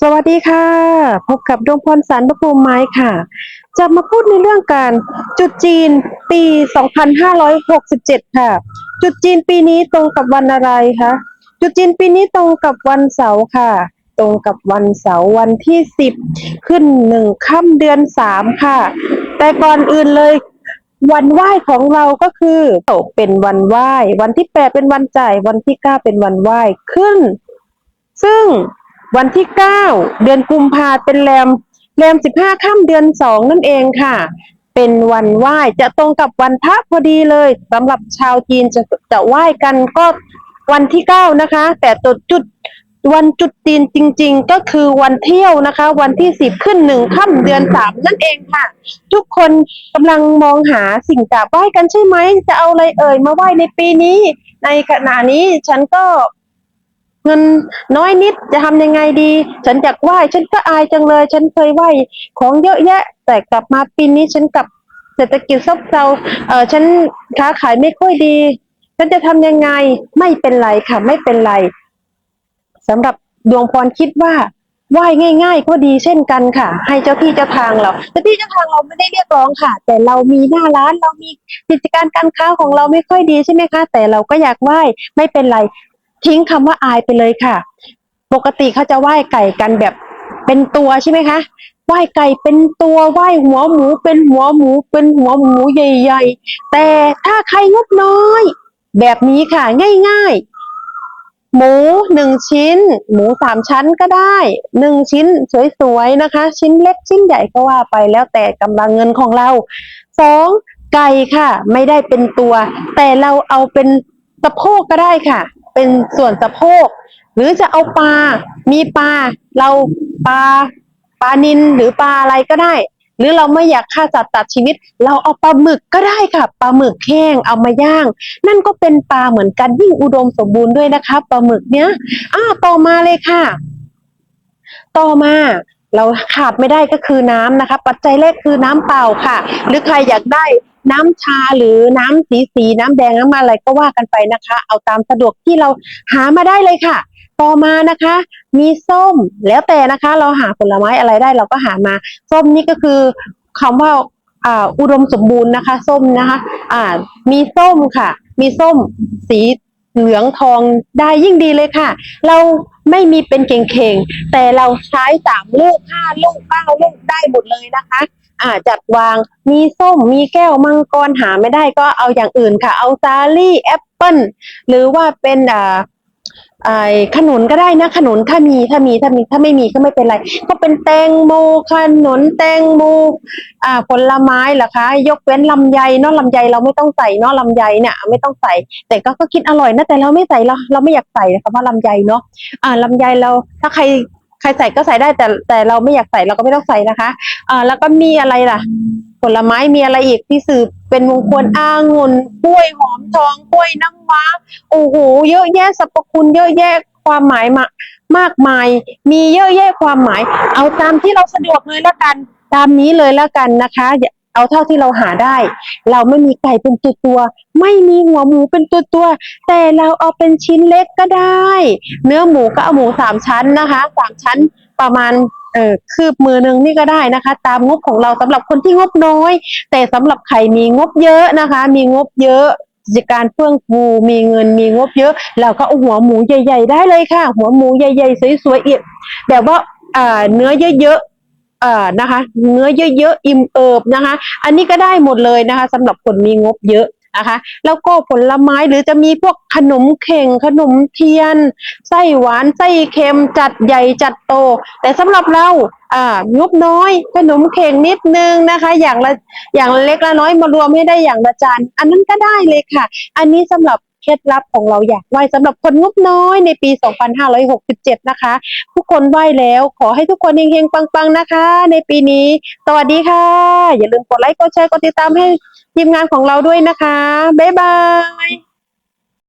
สวัสดีค่ะ พบกับดวงพรสันประภูมิไม้ค่ะ จะมาพูดในเรื่องการจุดจีนปี 2567 ค่ะ จุดจีนปีนี้ตรงกับวันอะไรคะจุดจีนปีนี้ตรงกับวันเสาร์ค่ะ ตรงกับวันเสาร์วันที่ 10 ขึ้นหนึ่งค่ำเดือน 3 ค่ะ แต่ก่อนอื่นเลยวันไหว้ของเราก็คือเป็นวันไหว้ วันที่ 8 เป็นวันจ่าย วันที่ 9 เป็นวันไหว้ขึ้น ซึ่ง วันที่ 9 เดือนกุมภาเป็นแรมแรม 15 ค่ำเดือน 2 นั่นเองค่ะ เป็นวันไหว้จะตรงกับวันพระพอดีเลยสำหรับชาวจีนจะจะไหว้กันก็วันที่ 9 นะคะ แต่ตัวจุดวันจุดจีนจริง ๆ ก็คือวันเที่ยวนะคะ วันที่10ขึ้นหนึ่งค่ำเดือน3นั่นเองค่ะ ทุกคนกำลังมองหาสิ่งกราบไหว้กันใช่ไหม จะเอาอะไรเอ่ยมาไหว้ในปีนี้ ในขณะนี้ฉันก็ เงินน้อยนิดจะทำยังไงดี ฉันอยากไหว้ฉันก็อายจังเลย ฉันเคยไหว้ของเยอะแยะ แต่กลับมาปีนี้ฉันกลับเศรษฐกิจซบเซาเออฉันค้าขายไม่ค่อยดี ฉันจะทำยังไงไม่เป็นไรค่ะ ไม่เป็นไรสำหรับดวงพรคิดว่าไหว้ง่าย ๆ ก็ดีเช่นกันค่ะ ให้เจ้าที่เจ้าทางเราเจ้าที่เจ้าทางเราไม่ได้เรียกร้องค่ะ แต่เรามีหน้าร้านเรามีกิจการการค้าของเราไม่ค่อยดีใช่ไหมคะ แต่เราก็อยากไหว้ไม่เป็นไร ทิ้งคำว่าอายไปเลยค่ะ ปกติเขาจะไหว้ไก่กันแบบเป็นตัวใช่ไหมคะไหว้ไก่เป็นตัวไหว้หัวหมูเป็นหัวหมูเป็นหัวหมูใหญ่ ๆ แต่ถ้าใครงบน้อย แบบนี้ค่ะง่าย ๆ หมูหนึ่งชิ้น หมูสามชั้นก็ได้หนึ่งชิ้นสวยๆนะคะ ชิ้นเล็กชิ้นใหญ่ก็ว่าไปแล้วแต่กำลังเงินของเราสองไก่ค่ะ ไม่ได้เป็นตัว แต่เราเอาเป็นสะโพกก็ได้ค่ะ เป็นส่วนสะโพก หรือจะเอาปลา มีปลา เราปลาปลานินหรือปลาอะไรก็ได้ หรือเราไม่อยากฆ่าสัตว์ตัดชีวิต เราเอาปลาหมึกก็ได้ค่ะปลาหมึกแห้งเอามาย่าง นั่นก็เป็นปลาเหมือนกันยิ่งอุดมสมบูรณ์ด้วยนะคะปลาหมึกเนี้ยอ่าต่อมาเลยค่ะ ต่อมาเราขาดไม่ได้ก็คือน้ำนะคะ ปัจจัยแรกคือน้ำเปล่าค่ะ หรือใครอยากได้ น้ำชาหรือน้ำสีสีน้ำแดงน้ำอะไรก็ว่ากันไปนะคะ เอาตามสะดวกที่เราหามาได้เลยค่ะ ต่อมานะคะ มีส้มแล้วแต่นะคะ เราหาผลไม้อะไรได้เราก็หามา ส้มนี่ก็คือคำว่าอ่าอุดมสมบูรณ์นะคะ ส้มนะคะอ่ามีส้มค่ะ มีส้มสีเหลืองทองได้ยิ่งดีเลยค่ะ เราไม่มีเป็นเข่งๆ แต่เราใช้สามลูกห้าลูกเก้าลูกได้หมดเลยนะคะ อ่าจัดวางมีส้มมีแก้วมังกรหาไม่ได้ก็เอาอย่างอื่นค่ะ เอาซาลี่แอปเปิลหรือว่าเป็นอ่าไอ้ขนุนก็ได้นะขนุนถ้ามีถ้ามีถ้ามีถ้าไม่มีก็ไม่เป็นไร ก็เป็นแตงโมขนุนแตงโมอ่าผลไม้เหรอคะ ยกเว้นลำไยเนาะลำไยเราไม่ต้องใส่เนาะลำไยเนี่ยไม่ต้องใส่ แต่ก็ก็กินอร่อยนะแต่เราไม่ใส่เราเราไม่อยากใส่นะคะว่าลำไยเนาะอ่าลำไยเราถ้าใคร ครใส่ก็ใส่ได้แต่แต่เราไม่อยากใส่เราก็ไม่ต้องใส่นะคะอ่าแล้วก็มีอะไรล่ะ ผลไม้มีอะไรอีกที่สืบเป็นมงคลอางุ่นกล้วยหอมทองกล้วยน้ำว้าโอ้โหเยอะแยะสรรพคุณเยอะแยะความหมายมามากมาย มีเยอะแยะความหมาย เอาตามที่เราสะดวกเลยละกัน ตามนี้เลยละกันนะคะ เอาเท่าที่เราหาได้ เราไม่มีไก่เป็นตัวตัว ไม่มีหัวหมูเป็นตัวตัว แต่เราเอาเป็นชิ้นเล็กก็ได้ เนื้อหมูก็เอาหมูสามชั้นนะคะสามชั้นประมาณเออคืบมือหนึงนี่ก็ได้นะคะ ตามงบของเราสำหรับคนที่งบน้อย แต่สำหรับใครมีงบเยอะนะคะ มีงบเยอะกิจการเฟื่องฟูมีเงินมีงบเยอะเราก็เอาหัวหมูใหญ่ ๆ ได้เลยค่ะ หัวหมูใหญ่ ๆ สวยๆเอีกแบบว่าอ่าเนื้อเยอะๆ เอ่านะคะเนื้อเยอะๆอิ่มเอิบนะคะ อันนี้ก็ได้หมดเลยนะคะสำหรับคนมีงบเยอะนะคะแล้วก็ผลไม้หรือจะมีพวกขนมเข่งขนมเทียน ไส้หวานไส้เค็มจัดใหญ่จัดโต แต่สำหรับเราอ่างบน้อยขนมเข่งนิดนึงนะคะ อย่างละอย่างเล็กละน้อยมารวมให้ได้อย่างละจานอันนั้นก็ได้เลยค่ะ อันนี้สำหรับ เคล็ดลับของเราอยากไหว้สำหรับคนงบน้อยในปี 2567 นะคะ ทุกคนไหว้แล้วขอให้ทุกคนเฮงๆปังๆนะคะ ในปีนี้ สวัสดีค่ะ อย่าลืมกดไลค์กดแชร์กดติดตามให้ทีมงานของเราด้วยนะคะ บ๊ายบาย